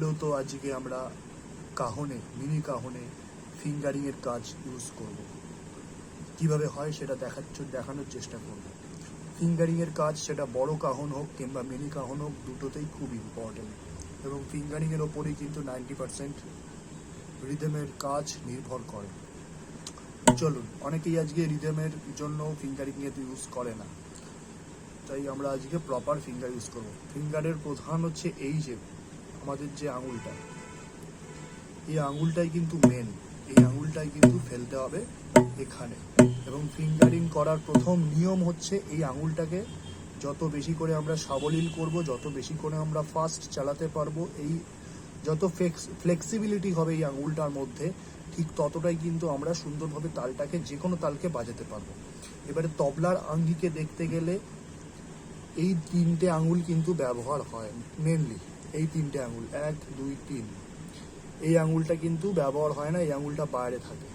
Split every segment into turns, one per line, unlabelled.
Hello তো আজকে আমরা কাহনে, মিনি কাহনে ফিঙ্গারিং এর কাজ ইউজ করব। কীভাবে হয় সেটা দেখাচ্ছ দেখানোর চেষ্টা করব। ফিঙ্গারিং এর কাজ সেটা বড় কাহন হোক কিংবা মিনি কাহন হোক দুটোতেই খুব ইম্পর্টেন্ট এবং ফিঙ্গারিং এর ওপরেই কিন্তু নাইনটি পার্সেন্ট রিদমের কাজ নির্ভর করে। চলুন, অনেকেই আজকে রিদমের জন্য ফিঙ্গারিং এর ইউজ করে না। তাই আমরা আজকে প্রপার ফিঙ্গার ইউজ করব। ফিঙ্গারের প্রধান হচ্ছে এই যে আমাদের যে আঙুলটা, এই আঙুলটাই কিন্তু মেন এই আঙুলটাই কিন্তু ফেলতে হবে এখানে। এবং ফিঙ্গারিং করার প্রথম নিয়ম হচ্ছে এই আঙুলটাকে যত বেশি করে আমরা সাবলীল করব, যত বেশি করে আমরা ফাস্ট চালাতে পারব, এই যত ফ্লেক্সিবিলিটি হবে এই আঙুলটার মধ্যে, ঠিক ততটাই কিন্তু আমরা সুন্দরভাবে তালটাকে যে কোনো তালকে বাজাতে পারব। এবারে তবলার আঙ্গিকে দেখতে গেলে এই তিনটে আঙুল কিন্তু ব্যবহার হয় মেনলি এই তিনটে আঙুল, এক, দুই, তিন। এই আঙুলটা কিন্তু ব্যবহার হয় না, এই আঙুলটা বাইরে থাকে।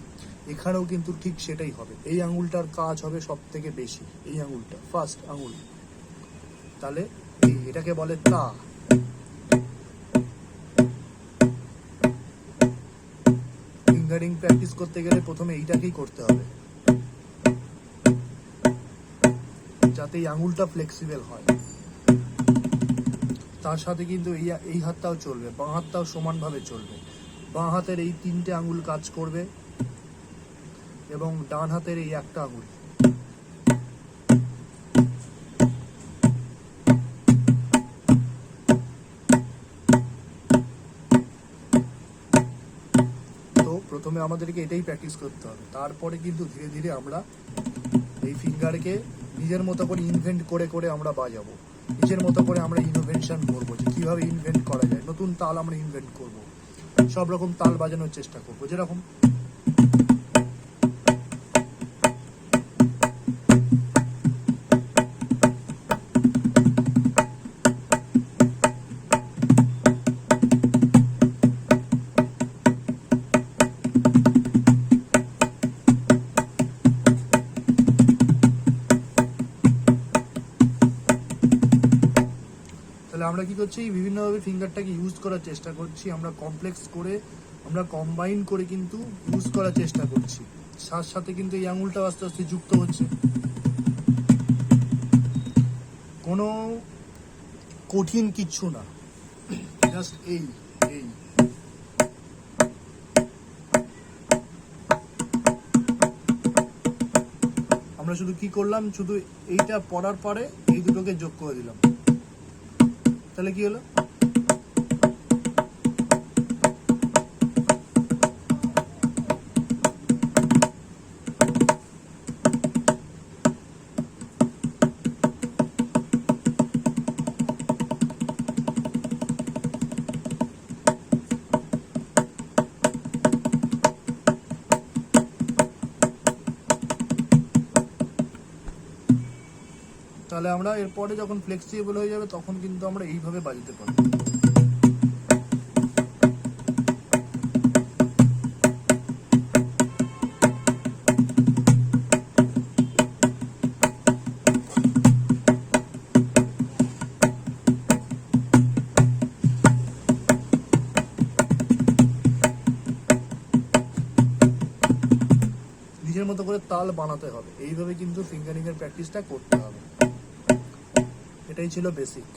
এখানেও কিন্তু ঠিক সেটাই হবে। এই আঙুলটার কাজ হবে সব থেকে বেশি, এই আঙুলটা ফার্স্ট আঙুল। তাহলে এটাকে বলে তা। ফিঙ্গারিং প্র্যাকটিস করতে গেলে প্রথমে এইটাকেই করতে হবে। যাতে এই আঙুলটা ফ্লেক্সিবল হয়। তার সাথে কিন্তু এই এই হাতটাও চলবে, বাঁ হাতটাও সমানভাবে চলবে। বাঁ হাতের এই তিনটে আঙুল কাজ করবে এবং ডান হাতের এই একটা আঙুল। তো প্রথমে আমাদেরকে এটাই প্র্যাকটিস করতে হবে। তারপরে কিন্তু ধীরে ধীরে আমরা এই ফিঙ্গারকে নিজের মতো করে ইনভেন্ট করে করে আমরা বাজাবো। নিজের মতো করে আমরা ইনোভেনশন করব যে কীভাবে ইনভেন্ট করা যায়, নতুন তাল আমরা ইনভেন্ট করব। সব রকম তাল বাজানোর চেষ্টা করব। যেরকম আমরা কি করছি? বিভিন্নভাবে ফিঙ্গারটাকে ইউজ করার চেষ্টা করছি। আমরা কমপ্লেক্স করে, আমরা কম্বাইন করে কিন্তু ইউজ করার চেষ্টা করছি। সাথে সাথে কিন্তু এই আঙুলটা আস্তে আস্তে যুক্ত হচ্ছে। কোনো কঠিন কিচ্ছু না। জাস্ট এই এই। আমরা শুধু কি করলাম? শুধু এইটা পড়ার পরে এই দুটোকে যোগ করে দিলাম। তাহলে কি হলো? তাহলে আমরা এরপরে যখন ফ্লেক্সিবল হয়ে যাবে তখন কিন্তু আমরা এইভাবে বাজাতে পারব। নিজের মতো করে তাল বানাতে হবে। এইভাবে কিন্তু ফিঙ্গারিং এর প্র্যাকটিসটা করতে হবে। এটাই ছিল বেসিক